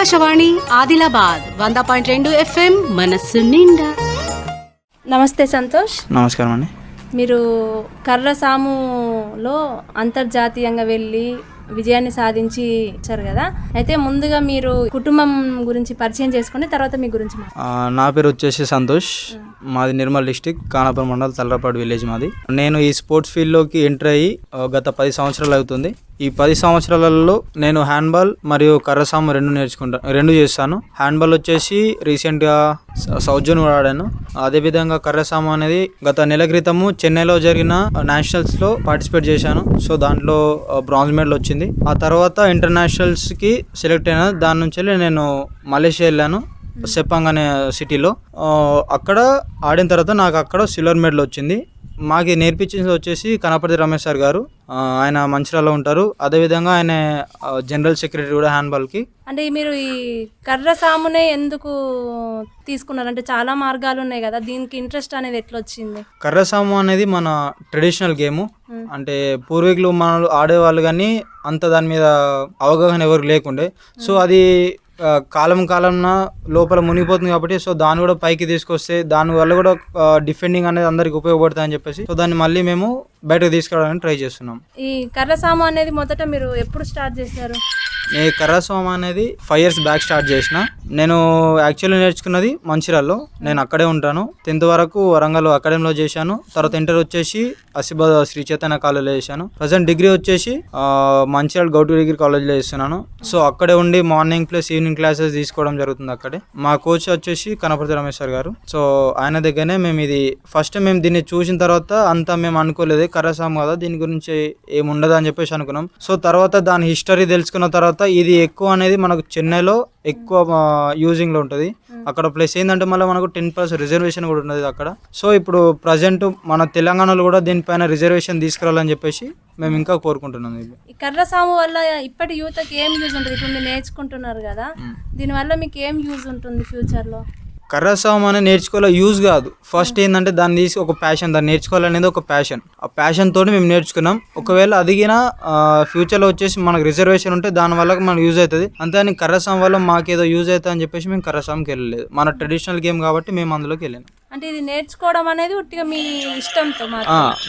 ఆకాశవాణి ఆదిలాబాద్ వంద పాయింట్ రెండు ఎఫ్ఎం మనస్సు నిండా. నమస్తే సంతోష్. నమస్కారం అండి. మీరు కర్ర సాములో అంతర్జాతీయంగా వెళ్ళి విజయాన్ని సాధించి వచ్చారు కదా. అయితే ముందుగా మీరు కుటుంబం గురించి పరిచయం చేసుకుని తర్వాత మీ గురించి మాట్లాడండి. ఆ, నా పేరు వచ్చేసి సంతోష్. మాది నిర్మల్ డిస్టిక్ కానాపురం మండల్ తలరపాడు విలేజ్ మాది. నేను ఈ స్పోర్ట్స్ ఫీల్డ్లోకి ఎంటర్ అయ్యి గత పది సంవత్సరాలు అవుతుంది. ఈ పది సంవత్సరాలలో నేను హ్యాండ్బాల్ మరియు కర్రసాము రెండు నేర్చుకుంటా రెండు చేస్తాను. హ్యాండ్బాల్ వచ్చేసి రీసెంట్గా సౌత్ జోన్ కూడా ఆడాను. అదేవిధంగా కర్రసాము అనేది గత నెల క్రితము చెన్నైలో జరిగిన నేషనల్స్లో పార్టిసిపేట్ చేశాను. సో దాంట్లో బ్రాంజ్ మెడల్ వచ్చింది. ఆ తర్వాత ఇంటర్నేషనల్స్కి సెలెక్ట్ అయినా దాని నుంచి నేను మలేషియా వెళ్ళాను. సెప్పాంగ్ అనే సిటీలో అక్కడ ఆడిన తర్వాత నాకు అక్కడ సిల్వర్ మెడల్ వచ్చింది. మాకు నేర్పించింది వచ్చేసి కనపతి రమేష్ సార్ గారు. ఆయన మంచిర్యాలలో ఉంటారు. అదేవిధంగా ఆయన జనరల్ సెక్రటరీ కూడా హ్యాండ్బాల్కి. అంటే మీరు ఈ కర్ర సామునే ఎందుకు తీసుకున్నారు? అంటే చాలా మార్గాలు ఉన్నాయి కదా. దీనికి ఇంట్రెస్ట్ అనేది ఎట్లా వచ్చింది కర్రసాము అనేది మన ట్రెడిషనల్ గేమ్. అంటే పూర్వీకులు మనలు ఆడేవాళ్ళు కానీ అంత దాని మీద అవగాహన ఎవరికి లేకుండే. సో అది కాలం కాలంన లోపల మునిగిపోతుంది కాబట్టి సో దాన్ని కూడా పైకి తీసుకొస్తే దాని వల్ల కూడా డిఫెండింగ్ అనేది అందరికి ఉపయోగపడుతుంది అని చెప్పేసి సో దాన్ని మళ్ళీ మేము బయటకు తీసుకురావడానికి ట్రై చేస్తున్నాం. ఈ కర్ర సాము అనేది మొదట మీరు ఎప్పుడు స్టార్ట్ చేశారు? ఈ కర్రస్వామి అనేది ఫైవ్ ఇయర్స్ బ్యాక్ స్టార్ట్ చేసిన. నేను యాక్చువల్లీ నేర్చుకున్నది మంచిర్యాలలో. నేను అక్కడే ఉంటాను. టెన్త్ వరకు వరంగల్ అకాడమీలో చేశాను. తర్వాత ఇంటర్ వచ్చేసి అసిబాద్ శ్రీ చైతన్య కాలేజ్లో చేశాను. ప్రజెంట్ డిగ్రీ వచ్చేసి మంచిర్యాల గౌటు డిగ్రీ కాలేజ్లో చేస్తున్నాను. సో అక్కడే ఉండి మార్నింగ్ ప్లస్ ఈవినింగ్ క్లాసెస్ తీసుకోవడం జరుగుతుంది అక్కడే. మా కోచ్ వచ్చేసి కనపర్తి రమేశ్వర్ గారు. సో ఆయన దగ్గరనే మేము ఇది ఫస్ట్ మేము దీన్ని చూసిన తర్వాత అంతా మేము అనుకోలేదు. కర్రసాము కదా దీని గురించి ఏముండదు అని చెప్పేసి అనుకున్నాం. సో తర్వాత దాని హిస్టరీ తెలుసుకున్న తర్వాత ఇది ఎక్కువ అనేది మనకు చెన్నైలో ఎక్కువ యూజింగ్లో ఉంటుంది. అక్కడ ప్లస్ ఏంటంటే మళ్ళీ మనకు టెన్ పర్సెంట్ రిజర్వేషన్ కూడా ఉన్నది అక్కడ. సో ఇప్పుడు ప్రజెంట్ మన తెలంగాణలో కూడా దీనిపైన రిజర్వేషన్ తీసుకురావాలని చెప్పేసి మేము ఇంకా కోరుకుంటున్నాం ఇది. ఈ కర్ర సాము వల్ల ఇప్పటి యువతకి ఏం యూజ్ ఉంటుంది? ఇప్పుడు మీరు నేర్చుకుంటున్నారు కదా దీనివల్ల మీకు ఏం యూజ్ ఉంటుంది ఫ్యూచర్లో కర్రసాం అనేది నేర్చుకోవాలి యూజ్ కాదు. ఫస్ట్ ఏంటంటే దాన్ని తీసి ఒక ప్యాషన్ దాన్ని నేర్చుకోవాలనేది ఒక ప్యాషన్ ఆ ప్యాషన్ తోటి మేము నేర్చుకున్నాం. ఒకవేళ అదిగిన ఫ్యూచర్లో వచ్చేసి మనకు రిజర్వేషన్ ఉంటే దాని వల్ల మనకు యూజ్ అవుతుంది. అంతేని కర్రసాం వల్ల మాకేదో యూజ్ అవుతుంది అని చెప్పేసి మేము కర్రసాంకి వెళ్ళలేదు. మన ట్రెడిషనల్ గేమ్ కాబట్టి మేము అందులోకి వెళ్ళాము అంటే ఇది నేర్చుకోవడం అనేది ఉట్టిగా మీ ఇష్టంతో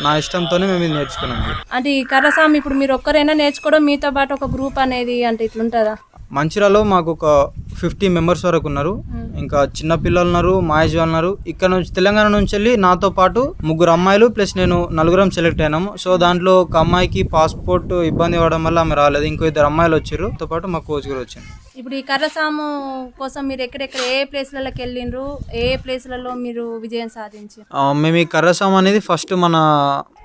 నా ఇష్టంతోనే మేము ఇది నేర్చుకున్నాం. అంటే ఈ కర్రసాము ఇప్పుడు మీరు ఒక్కరైనా నేర్చుకోవడం మీతో పాటు ఒక గ్రూప్ అనేది అంటే ఇట్లుంటుందా? మంచిర్యాలలో మాకు ఒక ఫిఫ్టీ మెంబర్స్ వరకు ఉన్నారు. ఇంకా చిన్న పిల్లలు ఉన్నారు మాయేజ్ ఉన్నారు. ఇక్కడ నుంచి తెలంగాణ నుంచి వెళ్ళి నాతో పాటు ముగ్గురు అమ్మాయిలు ప్లస్ నేను నలుగురం సెలెక్ట్ అయినాము. సో దాంట్లో ఒక అమ్మాయికి పాస్పోర్ట్ ఇబ్బంది అవ్వడం వల్ల ఆమె రాలేదు. ఇంకో ఇద్దరు అమ్మాయిలు వచ్చారు. తో పాటు మా కోచ్ కూడా వచ్చింది ఇప్పుడు ఈ కర్రసాము కోసం మీరు ఎక్కడెక్కడ ఏ ప్లేస్లలోకి వెళ్ళిండ్రు? ఏ ప్లేస్లలో మీరు విజయం సాధించారు? మేము ఈ కర్రసాం అనేది ఫస్ట్ మన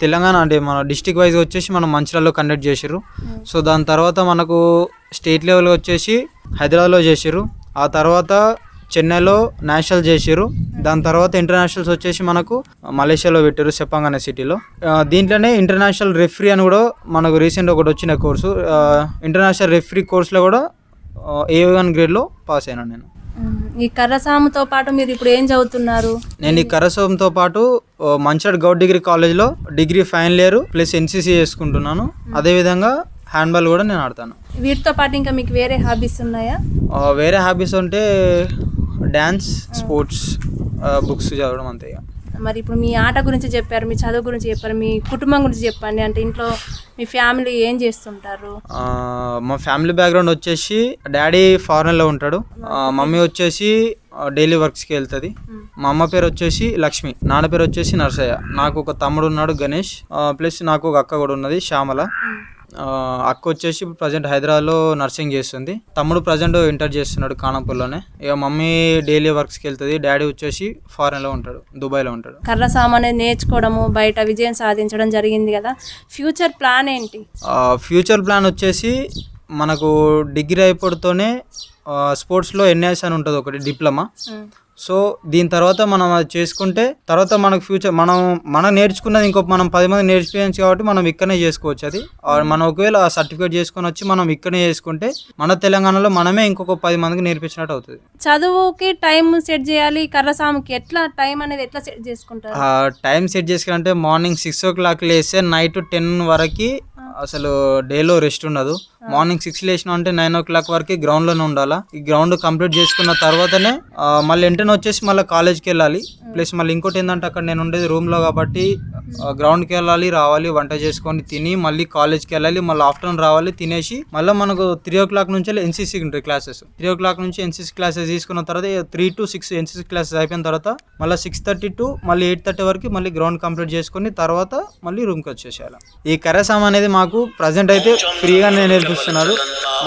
తెలంగాణ అంటే మన డిస్టిక్ వైజ్ వచ్చేసి మనం మంచిర్యాలలో కండక్ట్ చేసిర్రు. సో దాని తర్వాత మనకు స్టేట్ లెవెల్ వచ్చేసి హైదరాబాద్లో చేసిర్రు. ఆ తర్వాత చెన్నైలో నేషనల్ చేసిర్రు. దాని తర్వాత ఇంటర్నేషనల్స్ వచ్చేసి మనకు మలేషియాలో పెట్టారు సెపాంగ్ అనే సిటీలో దీంట్లోనే ఇంటర్నేషనల్ రెఫ్రీ అని కూడా మనకు రీసెంట్ ఒకటి వచ్చిన కోర్సు. ఇంటర్నేషనల్ రెఫ్రీ కోర్సులో కూడా ఏ వన్ గ్రేడ్లో పాస్ అయినా నేను. ఈ కర్రసాముతో పాటు మీరు ఇప్పుడు ఏం చదువుతున్నారు? నేను ఈ కరసంతో పాటు మంచాడ్ గౌడ్ డిగ్రీ కాలేజ్లో degree final year plus NCC చేసుకుంటున్నాను. అదేవిధంగా హ్యాండ్బాల్ కూడా నేను ఆడతాను. వీటితో పాటు ఇంకా మీకు వేరే హాబీస్ ఉన్నాయా? వేరే హాబీస్ అంటే డ్యాన్స్ స్పోర్ట్స్ బుక్స్ చదవడం అంతే మరి ఇప్పుడు మీ ఆట గురించి చెప్పారు మీ చదువు గురించి చెప్పారు మీ కుటుంబం గురించి చెప్పండి. అంటే ఇంట్లో మీ ఫ్యామిలీ ఏం చేస్తుంటారు? మా ఫ్యామిలీ బ్యాక్గ్రౌండ్ వచ్చేసి డాడీ ఫారెన్లో ఉంటాడు. మమ్మీ వచ్చేసి డైలీ వర్క్స్కి వెళ్తుంది. మా అమ్మ పేరు వచ్చేసి లక్ష్మి నాన్న పేరు వచ్చేసి నర్సయ్య. నాకు ఒక తమ్ముడు ఉన్నాడు గణేష్. ప్లస్ నాకు ఒక అక్క కూడా ఉన్నది శ్యామల. అక్క వచ్చేసి ఇప్పుడు ప్రజెంట్ హైదరాబాద్లో నర్సింగ్ చేస్తుంది. తమ్ముడు ప్రజెంట్ ఇంటర్ చేస్తున్నాడు కానాపూర్లోనే. ఇక మమ్మీ డైలీ వర్క్స్కి వెళ్తుంది. డాడీ వచ్చేసి ఫారెన్లో ఉంటాడు దుబాయ్లో ఉంటాడు. కర్రసాము అనేది నేర్చుకోవడము బయట విజయం సాధించడం జరిగింది కదా. ఫ్యూచర్ ప్లాన్ ఏంటి? ఫ్యూచర్ ప్లాన్ వచ్చేసి మనకు డిగ్రీ అయిపోతూనే స్పోర్ట్స్లో ఎన్ఐఎస్ అని ఉంటుంది ఒకటి డిప్లొమా. సో దీని తర్వాత మనం అది చేసుకుంటే తర్వాత మనకు ఫ్యూచర్ మనం మనం నేర్చుకున్నది ఇంకో మనం పది మంది నేర్చుకోవచ్చు కాబట్టి మనం ఇక్కడనే చేసుకోవచ్చు అది. మనం ఒకవేళ ఆ సర్టిఫికేట్ చేసుకొని వచ్చి మనం ఇక్కడనే చేసుకుంటే మన తెలంగాణలో మనమే ఇంకొక పది మందికి నేర్పించినట్టు అవుతుంది. చదువుకి టైం సెట్ చేయాలి కర్రసాముకి ఎట్లా టైం అనేది ఎట్లా సెట్ చేసుకుంటారు? టైం సెట్ చేసుకుంటే మార్నింగ్ సిక్స్ ఓ క్లాక్ లేస్తే నైట్ టెన్ వరకు అసలు డేలో రెస్ట్ ఉండదు మార్నింగ్ సిక్స్ లేచిన అంటే నైన్ ఓ క్లాక్ వరకు గ్రౌండ్లోనే ఉండాలా? ఈ గ్రౌండ్ కంప్లీట్ చేసుకున్న తర్వాతనే మళ్ళీ వెంటనే వచ్చేసి మళ్ళీ కాలేజ్కి వెళ్ళాలి ప్లస్ మళ్ళీ ఇంకోటి ఏంటంటే అక్కడ నేను ఉండేది రూమ్లో కాబట్టి గ్రౌండ్కి వెళ్ళాలి రావాలి వంట చేసుకొని తిని మళ్ళీ కాలేజ్కి వెళ్ళాలి మళ్ళీ ఆఫ్టర్నూన్ రావాలి తినేసి మళ్ళీ మనకు త్రీ ఓ క్లాక్ నుంచి ఎన్సీసీ ఉంటాయి క్లాసెస్ త్రీ ఓ క్లాక్ నుంచి ఎన్సీసీ క్లాసెస్ తీసుకున్న తర్వాత three to six NCC classes అయిపోయిన తర్వాత మళ్ళీ సిక్స్ థర్టీ టు మళ్ళీ ఎయిట్ థర్టీ వరకు మళ్ళీ గ్రౌండ్ కంప్లీట్ చేసుకొని తర్వాత మళ్ళీ రూమ్కి వచ్చేసేయాలి. ఈ కరసాం అనేది మాకు ప్రజెంట్ అయితే ఫ్రీగానే నేర్పిస్తున్నారు.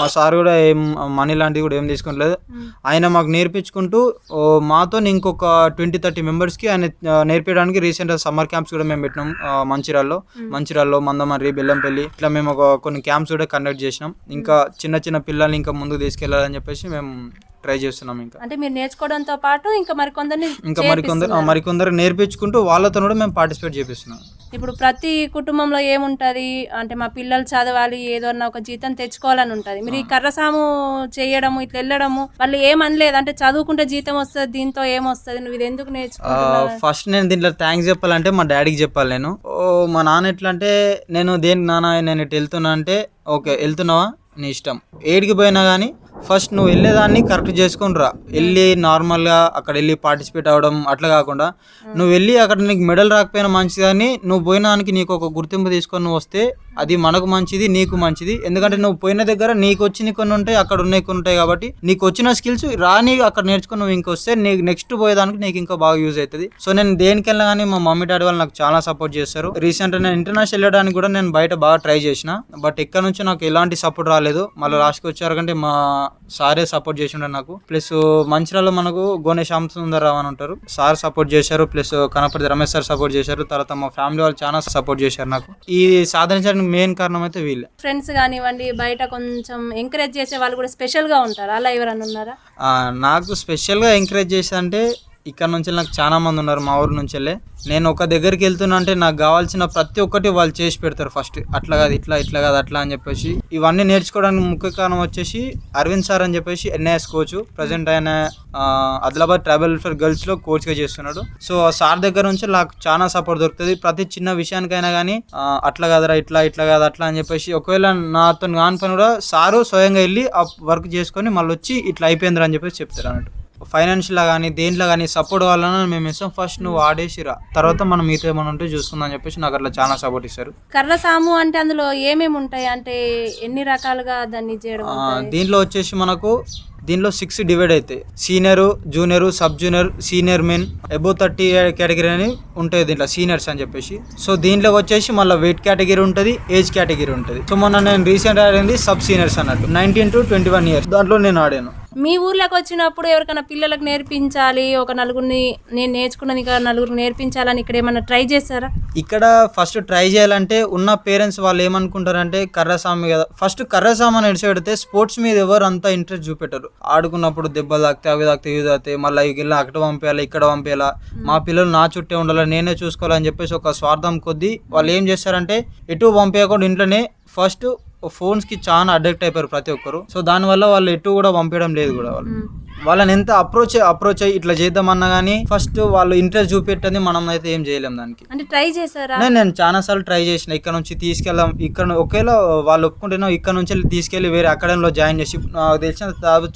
మా సార్ కూడా ఏం మనీ లాంటివి కూడా ఏం తీసుకోవట్లేదు ఆయన మాకు నేర్పించుకుంటూ మాతో ఇంకొక ట్వంటీ థర్టీ మెంబర్స్కి ఆయన నేర్పించడానికి రీసెంట్ సమ్మర్ క్యాంప్స్ కూడా మేము పెట్టినాం ఆ, మంచిర్యాలలో. మంచిర్యాలలో మందమర్రి బెల్లంపల్లి ఇట్లా మేము ఒక కొన్ని క్యాంప్స్ కూడా కండక్ట్ చేసినాం. ఇంకా చిన్న చిన్న పిల్లల్ని ఇంకా ముందుకు తీసుకెళ్ళాలని చెప్పేసి మేము ట్రై చేస్తున్నాం ఇంకా. అంటే మీరు నేర్చుకోవడంతో పాటు ఇంకా మరికొందరిని ఇంకా మరికొందరు మరికొందరు నేర్పించుకుంటూ వాళ్ళతో కూడా మేము పార్టిసిపేట్ చేపిస్తున్నాం. ఇప్పుడు ప్రతి కుటుంబంలో ఏముంటది? అంటే మా పిల్లలు చదవాలి ఏదో ఒక జీతం తెచ్చుకోవాలని ఉంటది. మీరు ఈ కర్రసాము చేయడము ఇట్లా వెళ్ళడము వాళ్ళు ఏమనలేదు. అంటే చదువుకుంటే జీతం వస్తుంది దీంతో ఏమొస్తుంది? నువ్వు ఇది ఎందుకు నేర్చుకుంటున్నావు? ఫస్ట్ నేను దీంట్లో థ్యాంక్స్ చెప్పాలంటే మా డాడీకి చెప్పాలి నేను. ఓ మా నాన్న ఎట్లా అంటే నేను దేనికి నాన్న నేను ఇటు వెళ్తున్నా అంటే ఓకే వెళ్తున్నావా? నీ ఇష్టం. ఏడికి పోయినా కానీ ఫస్ట్ నువ్వు వెళ్ళేదాన్ని కరెక్ట్ చేసుకొని రా వెళ్ళి నార్మల్గా అక్కడ వెళ్ళి పార్టిసిపేట్ అవ్వడం అట్లా కాకుండా నువ్వు వెళ్ళి అక్కడ నీకు మెడల్ రాకపోయినా మంచిది కానీ నువ్వు పోయినానికి నీకు ఒక గుర్తింపు తీసుకొని నువ్వు వస్తే అది మనకు మంచిది నీకు మంచిది. ఎందుకంటే నువ్వు పోయిన దగ్గర నీకు వచ్చిన కొన్ని ఉంటాయి అక్కడ ఉన్నాయి కొన్ని ఉంటాయి కాబట్టి నీకు వచ్చిన స్కిల్స్ రాని అక్కడ నేర్చుకుని నువ్వు ఇంకొస్తే నీకు నెక్స్ట్ పోయేదానికి నీకు ఇంకా బాగా యూజ్ అవుతుంది. సో నేను దేనికెళ్ళినా కానీ మా మమ్మీ డాడీ వాళ్ళు నాకు చాలా సపోర్ట్ చేస్తారు. రీసెంట్ నేను ఇంటర్నేషనల్ వెళ్ళడానికి కూడా నేను బయట బాగా ట్రై చేసిన. బట్ ఇక్కడ నుంచి నాకు ఎలాంటి సపోర్ట్ రాలేదు. మళ్ళీ లాస్ట్కి వచ్చారంటే మా సారే సపోర్ట్ చేసిండే నాకు. ప్లస్ మంచిర్యాలలో మనకు గోనే శ్యామ్ సుందర్రావు అని ఉంటారు. సార్ సపోర్ట్ చేశారు. Plus Ganapathi Ramesh sir support చేశారు. తర్వాత మా ఫ్యామిలీ వాళ్ళు చాలా సపోర్ట్ చేశారు నాకు. ఈ మెయిన్ కారణం అయితే వీళ్ళే. ఫ్రెండ్స్ కానివ్వండి బయట కొంచెం ఎంకరేజ్ చేసే వాళ్ళు కూడా స్పెషల్గా ఉంటారు? అలా ఎవరన్నా ఉన్నారా? నాకు స్పెషల్గా ఎంకరేజ్ చేసి అంటే ఇక్కడ నుంచి నాకు చాలా మంది ఉన్నారు మా ఊరు నుంచి నేను ఒక దగ్గరికి వెళ్తున్నా అంటే నాకు కావాల్సిన ప్రతి ఒక్కటి వాళ్ళు చేసి పెడతారు ఫస్ట్. అట్లా కాదు ఇట్లా ఇట్లా కాదు అట్లా అని చెప్పేసి. ఇవన్నీ నేర్చుకోవడానికి ముఖ్య కారణం వచ్చేసి అరవింద్ సార్ అని చెప్పేసి ఎన్ఐఎస్ కోచ్ ప్రజెంట్ ఆయన ఆదిలాబాద్ ట్రైబల్ వెల్ఫేర్ గర్ల్స్లో కోచ్గా చేస్తున్నాడు. సో ఆ సార్ దగ్గర నుంచి నాకు చాలా సపోర్ట్ దొరుకుతుంది. ప్రతి చిన్న విషయానికైనా కానీ అట్లా కాదురా ఇట్లా ఇట్లా కాదు అట్లా అని చెప్పేసి ఒకవేళ నాతో కాని పని కూడా సారు స్వయంగా వెళ్ళి ఆ వర్క్ చేసుకొని మళ్ళీ వచ్చి ఇట్లా అయిపోయిందిరా అని చెప్పేసి చెప్తారు అన్నట్టు. ఫైనాన్షియల్ కానీ దేంట్లో కానీ సపోర్ట్ కావాలన్నా మేము ఇస్తాం. ఫస్ట్ నువ్వు ఆడేసిరా. తర్వాత మనం మీతో ఏమైనా ఉంటే చూసుకుందాం అని చెప్పేసి నాకు అట్లా చాలా సపోర్ట్ ఇస్తారు. కర్ర సాము అంటే అందులో ఏమేమి ఉంటాయి? అంటే ఎన్ని రకాలుగా దాన్ని చేయడం? దీంట్లో వచ్చేసి మనకు దీంట్లో సిక్స్ డివైడ్ అవుతాయి senior junior sub junior senior men above thirty category అని ఉంటాయి దీంట్లో సీనియర్స్ అని చెప్పేసి. సో దీంట్లో వచ్చేసి మళ్ళీ వెయిట్ కేటగిరీ ఉంటుంది ఏజ్ కేటగిరీ ఉంటుంది. సో మొన్న నేను రీసెంట్ ఆడింది సబ్ సీనియర్స్ అన్నట్టు. Nineteen to twenty one years దాంట్లో నేను ఆడాను. మీ ఊర్లోకి వచ్చినప్పుడు ఎవరికైనా పిల్లలకు నేర్పించాలి ఒక నలుగురిని నేను నేర్చుకున్నది ఇంకా నలుగురు నేర్పించాలని ఇక్కడ ఏమైనా ట్రై చేస్తారా ఇక్కడ ఫస్ట్ ట్రై చేయాలంటే ఉన్న పేరెంట్స్ వాళ్ళు ఏమనుకుంటారంటే కర్రసామి కదా. ఫస్ట్ కర్రసామి అని ఎడిచి స్పోర్ట్స్ మీద ఎవరు అంత ఇంట్రెస్ట్ చూపెట్టరు. ఆడుకున్నప్పుడు దెబ్బలు తాకితే అవి తాకితే ఇవి తాకితే మళ్ళీ ఇలా అక్కడ పంపించాలి ఇక్కడ పంపించాలా మా పిల్లలు నా చుట్టే ఉండాలి నేనే చూసుకోవాలని చెప్పేసి ఒక స్వార్థం కొద్దీ వాళ్ళు ఏం చేస్తారంటే ఎటు పంపించకుండా ఇంట్లోనే ఫస్ట్ ఫోన్స్కి చాలా అడిక్ట్ అయిపోయారు ప్రతి ఒక్కరు. సో దానివల్ల వాళ్ళు ఎటు కూడా పంపించడం లేదు కూడా వాళ్ళు. వాళ్ళని ఎంత అప్రోచ్ అప్రోచ్ అయ్యి ఇట్లా చేద్దామన్నా కానీ ఫస్ట్ వాళ్ళు ఇంట్రెస్ట్ చూపెట్టని మనం అయితే ఏం చేయలేం దానికి. అంటే ట్రై చేశారా? నేను నేను చాలా సార్లు ట్రై చేసిన. ఇక్కడ నుంచి తీసుకెళ్ళాం ఇక్కడ ఒకేలా వాళ్ళు ఒప్పుకుంటేనో ఇక్కడ నుంచి తీసుకెళ్ళి వేరే అకాడమీలో జాయిన్ చేసి నాకు తెలిసిన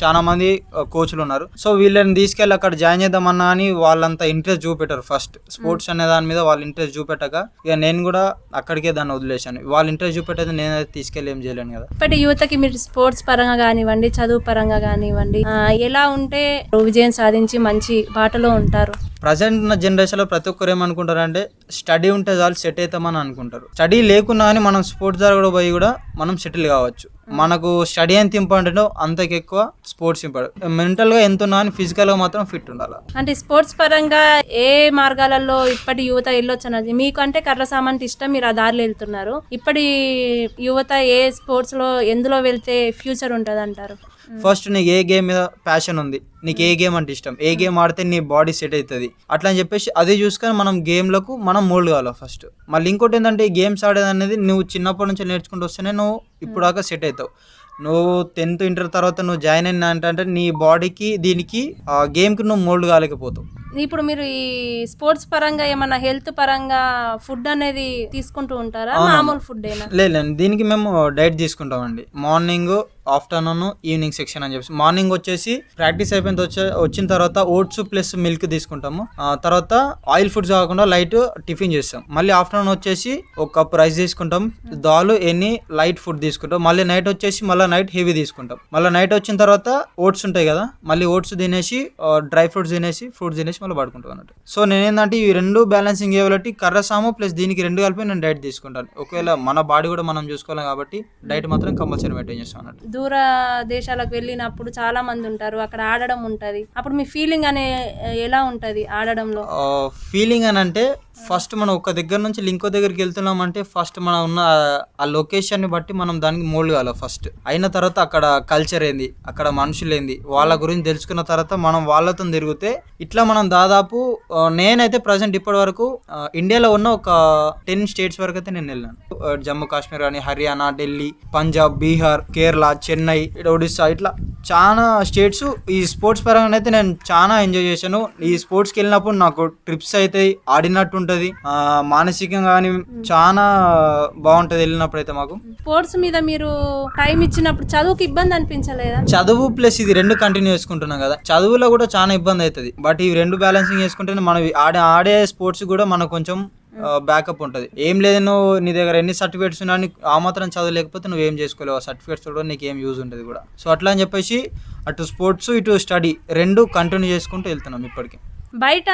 చాలా మంది కోచ్లు ఉన్నారు. సో వీళ్ళని తీసుకెళ్ళి అక్కడ జాయిన్ చేద్దామన్నా అని వాళ్ళంతా ఇంట్రెస్ట్ చూపెట్టారు ఫస్ట్. స్పోర్ట్స్ అనే దాని మీద వాళ్ళు ఇంట్రెస్ట్ చూపెట్టక ఇక నేను కూడా అక్కడికే దాన్ని వదిలేశాను. వాళ్ళు ఇంట్రెస్ట్ చూపెట్టేది నేనైతే తీసుకెళ్ళి ఏం చేయలేను కదా. ఇప్పటి యువతకి మీరు స్పోర్ట్స్ పరంగా కానివ్వండి చదువు పరంగా కానివ్వండి ఎలా ఉంటే విజయం సాధించి మంచి బాటలో ఉంటారు. ప్రజెంట్ ఉన్న జనరేషన్లో ప్రతి ఒక్కరు ఏమనుకుంటారంటే స్టడీ ఉంటే చాలు సెట్ అవుతామని అనుకుంటారు. స్టడీ లేకున్నా కానీ మనం స్పోర్ట్స్ ద్వారా కూడా పోయి కూడా మనం సెటిల్ కావచ్చు. మనకు స్టడీ ఎంత ఇంపార్టెంటో అంతకు ఎక్కువ స్పోర్ట్స్ ఇంపార్టెంట్ మెంటల్గా ఎంత ఉన్నా కానీ ఫిజికల్గా మాత్రం ఫిట్ ఉండాలి. అంటే స్పోర్ట్స్ పరంగా ఏ మార్గాలలో ఇప్పటి యువత వెళ్ళొచ్చు అన్నది మీకు అంటే కర్ర సామాన్ ఇష్టం మీరు ఆ దారిలో వెళ్తున్నారు. ఇప్పటి యువత ఏ స్పోర్ట్స్లో ఎందులో వెళ్తే ఫ్యూచర్ ఉంటుంది అంటారు ఫస్ట్ నీకు ఏ గేమ్ మీద ప్యాషన్ ఉంది? నీకు ఏ గేమ్ అంటే ఇష్టం? ఏ గేమ్ ఆడితే నీ బాడీ సెట్ అవుతుంది? అట్లా అని చెప్పేసి అది చూసుకొని మనం గేమ్లకు మనం మోల్డ్ కావాలి ఫస్ట్ మళ్ళీ ఇంకోటి ఏంటంటే ఈ గేమ్స్ ఆడేది అనేది నువ్వు చిన్నప్పటి నుంచి నేర్చుకుంటూ వస్తేనే నువ్వు ఇప్పుడు దాకా సెట్ అవుతావు. నువ్వు టెన్త్ ఇంటర్ తర్వాత నువ్వు జాయిన్ అయినా అంటే నీ బాడీకి దీనికి ఆ గేమ్కి నువ్వు మోల్డ్ కాలేకపోతావు. ఇప్పుడు మీరు ఈ స్పోర్ట్స్ పరంగా ఏమన్నా హెల్త్ పరంగా ఫుడ్ అనేది తీసుకుంటూ ఉంటారా? మామూలు ఫుడ్ లేదు దీనికి మేము డైట్ తీసుకుంటామండి. మార్నింగ్ ఆఫ్టర్నూన్ ఈవినింగ్ సెక్షన్ అని చెప్పేసి. మార్నింగ్ వచ్చేసి ప్రాక్టీస్ అయిపోయిన వచ్చే వచ్చిన తర్వాత ఓట్స్ ప్లస్ మిల్క్ తీసుకుంటాము. ఆ తర్వాత ఆయిల్ ఫుడ్స్ కాకుండా లైట్ టిఫిన్ చేస్తాం. మళ్ళీ ఆఫ్టర్నూన్ వచ్చేసి ఒక కప్ రైస్ తీసుకుంటాం. దాల్ ఎన్ని లైట్ ఫుడ్ తీసుకుంటాం. మళ్ళీ నైట్ వచ్చేసి మళ్ళీ నైట్ హెవీ తీసుకుంటాం. మళ్ళీ నైట్ వచ్చిన తర్వాత ఓట్స్ ఉంటాయి కదా మళ్ళీ ఓట్స్ తినేసి డ్రై ఫ్రూట్స్ తినేసి ఫ్రూట్స్ తినేసి మళ్ళీ పడుకుంటాం అన్నట్టు. సో నేనేంటంటే ఈ రెండు బ్యాలెన్సింగ్ చేయబట్టి కర్రసాము ప్లస్ దీనికి రెండు కలిపి నేను డైట్ తీసుకుంటాను. ఒకవేళ మన బాడీ కూడా మనం చూసుకోవాలి కాబట్టి డైట్ మాత్రం కంపల్సరీ మెయింటైన్ చేస్తాం అన్నట్టు. దూర దేశాలకు వెళ్ళినప్పుడు చాలా మంది ఉంటారు అక్కడ ఆడడం ఉంటది. అప్పుడు మీ ఫీలింగ్ అనే ఎలా ఉంటది ఆడడంలో? ఫీలింగ్ అని అంటే ఫస్ట్ మనం ఒక దగ్గర నుంచి ఇంకో దగ్గరికి వెళ్తున్నాం అంటే ఫస్ట్ మనం ఉన్న ఆ లొకేషన్ని బట్టి మనం దానికి మోల్డ్ కావాలి ఫస్ట్. అయిన తర్వాత అక్కడ కల్చర్ ఏంది అక్కడ మనుషులు ఏంది వాళ్ళ గురించి తెలుసుకున్న తర్వాత మనం వాళ్ళతో తిరిగితే ఇట్లా మనం దాదాపు నేనైతే ప్రజెంట్ ఇప్పటి వరకు ఇండియాలో ఉన్న ఒక టెన్ స్టేట్స్ వరకు అయితే నేను వెళ్ళాను. జమ్మూ కాశ్మీర్ కానీ హర్యానా ఢిల్లీ పంజాబ్ బీహార్ కేరళ చెన్నై ఒడిస్సా ఇట్లా చాలా స్టేట్స్ ఈ స్పోర్ట్స్ పరంగా అయితే నేను చాలా ఎంజాయ్ చేశాను. ఈ స్పోర్ట్స్కి వెళ్ళినప్పుడు నాకు ట్రిప్స్ అయితే ఆడినట్టు ఉంటుంది మానసికంగా కానీ చాలా బాగుంటుంది వెళ్ళినప్పుడు అయితే మాకు. స్పోర్ట్స్ మీద మీరు టైం ఇచ్చినప్పుడు చదువుకి ఇబ్బంది అనిపించలేదా? చదువు ప్లస్ ఇది రెండు కంటిన్యూ చేసుకుంటున్నాం కదా. చదువులో కూడా చాలా ఇబ్బంది అవుతుంది బట్ ఇవి రెండు బ్యాలెన్సింగ్ చేసుకుంటేనే మనం ఆడే ఆడే స్పోర్ట్స్ కూడా మనకు కొంచెం బ్యాకప్ ఉంటుంది. ఏం లేదు నువ్వు నీ దగ్గర ఎన్ని సర్టిఫికేట్స్ ఉన్నా ఆ మాత్రం చదువు లేకపోతే నువ్వు ఏం చేసుకోలేవు. ఆ సర్టిఫికేట్స్ కూడా నీకు ఏం యూజ్ ఉంటుంది కూడా. సో అట్లా అని చెప్పేసి అటు స్పోర్ట్స్ ఇటు స్టడీ రెండు కంటిన్యూ చేసుకుంటూ వెళ్తున్నాం ఇప్పటికి. బయట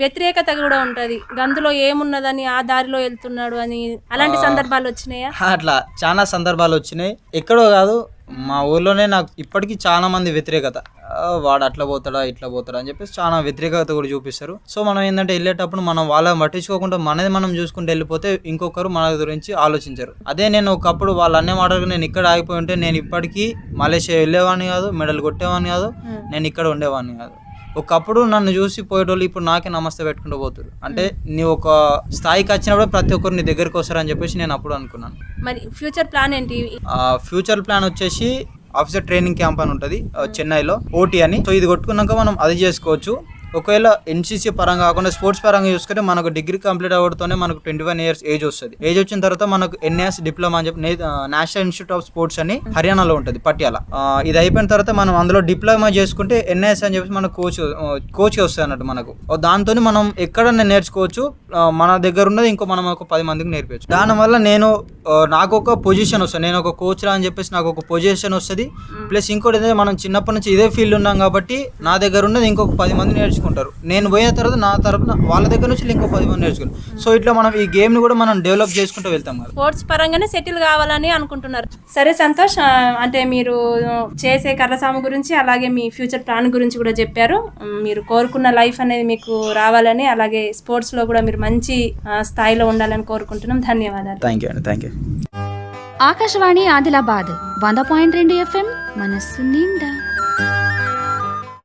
వ్యతిరేకత కూడా ఉంటది. గందులో ఏమున్నదని ఆ దారిలో వెళ్తున్నాడు అని అలాంటి సందర్భాలు వచ్చినాయా? అట్లా చాలా సందర్భాలు వచ్చినాయి. ఎక్కడో కాదు మా ఊర్లోనే నాకు ఇప్పటికీ చాలా మంది వ్యతిరేకత. వాడు అట్లా పోతాడా ఇట్లా పోతాడా అని చెప్పేసి చాలా వ్యతిరేకత కూడా చూపిస్తారు. సో మనం ఏంటంటే వెళ్ళేటప్పుడు మనం వాళ్ళని పట్టించుకోకుండా మనది మనం చూసుకుంటూ వెళ్ళిపోతే ఇంకొకరు మన గురించి ఆలోచించరు. అదే నేను ఒకప్పుడు వాళ్ళు అనే మాటలకు నేను ఇక్కడ ఆగిపోయి ఉంటే నేను ఇప్పటికీ మలేషియా వెళ్ళేవాడిని కాదు మెడల్ కొట్టేవాడిని కాదు నేను ఇక్కడ ఉండేవాడిని కాదు. ఒకప్పుడు నన్ను చూసి పోయేటోళ్ళు ఇప్పుడు నాకే నమస్తే పెట్టుకుంటూ పోతారు అంటే నీ ఒక స్థాయికి వచ్చినప్పుడు ప్రతి ఒక్కరు నీ దగ్గరికి వస్తారని చెప్పేసి నేను అప్పుడు అనుకున్నాను. మరి ఫ్యూచర్ ప్లాన్ ఏంటి? ఫ్యూచర్ ప్లాన్ వచ్చేసి ఆఫీసర్ ట్రైనింగ్ క్యాంప్ అని ఉంటుంది చెన్నైలో ఓటీ అని. సో ఇది కొట్టుకున్నాక మనం అది చేసుకోవచ్చు. ఒకవేళ ఎన్సీసీ పరంగా కాకుండా స్పోర్ట్స్ పరంగా చూసుకుంటే మనకు డిగ్రీ కంప్లీట్ అవ్వడంతోనే మనకు ట్వంటీ వన్ ఇయర్స్ ఏజ్ వస్తుంది. ఏజ్ వచ్చిన తర్వాత మనకు ఎన్ఎస్ డిప్లొమా అని చెప్పి నేషనల్ ఇన్స్టిట్యూట్ ఆఫ్ స్పోర్ట్స్ అని హర్యానాలో ఉంటుంది పట్యాల. ఇది అయిపోయిన తర్వాత మనం అందులో డిప్లొమా చేసుకుంటే ఎన్ఎస్ అని చెప్పి మన కోచ్ కోచ్ వస్తుంది అన్నట్టు మనకు. దాంతో మనం ఎక్కడ నేర్చుకోవచ్చు మన దగ్గర ఉన్నది ఇంకో మనం ఒక పది మందికి నేర్పించు దానివల్ల నేను నాకు ఒక పొజిషన్ వస్తుంది. నేను ఒక కోచ్ రా అని చెప్పేసి నాకు ఒక పొజిషన్ వస్తుంది. ప్లస్ ఇంకోటి మనం చిన్నప్పటి నుంచి ఇదే ఫీల్డ్ ఉన్నాం కాబట్టి నా దగ్గర ఉన్నది ఇంకొక పది మంది నేర్చుకుంటారు. నేను పోయిన తర్వాత నా తరపున వాళ్ళ దగ్గర నుంచి ఇంకో పది మంది నేర్చుకుంటారు సో ఇట్లా మనం ఈ గేమ్ని కూడా మనం డెవలప్ చేసుకుంటూ వెళ్తాం కదా. స్పోర్ట్స్ పరంగానే సెటిల్ కావాలని అనుకుంటున్నారు. సరే సంతోష్ అంటే మీరు చేసే కర్రసాము గురించి అలాగే మీ ఫ్యూచర్ ప్లాన్ గురించి కూడా చెప్పారు. మీరు కోరుకున్న లైఫ్ అనేది మీకు రావాలని అలాగే స్పోర్ట్స్లో కూడా మీరు మంచి స్థాయిలో ఉండాలని కోరుకుంటున్నాం. ధన్యవాదాలు. థ్యాంక్ యూ అండి థ్యాంక్ యూ ఆకాశవాణి ఆదిలాబాద్ వంద పాయింట్ రెండు ఎఫ్ఎం మనస్సు నిండా.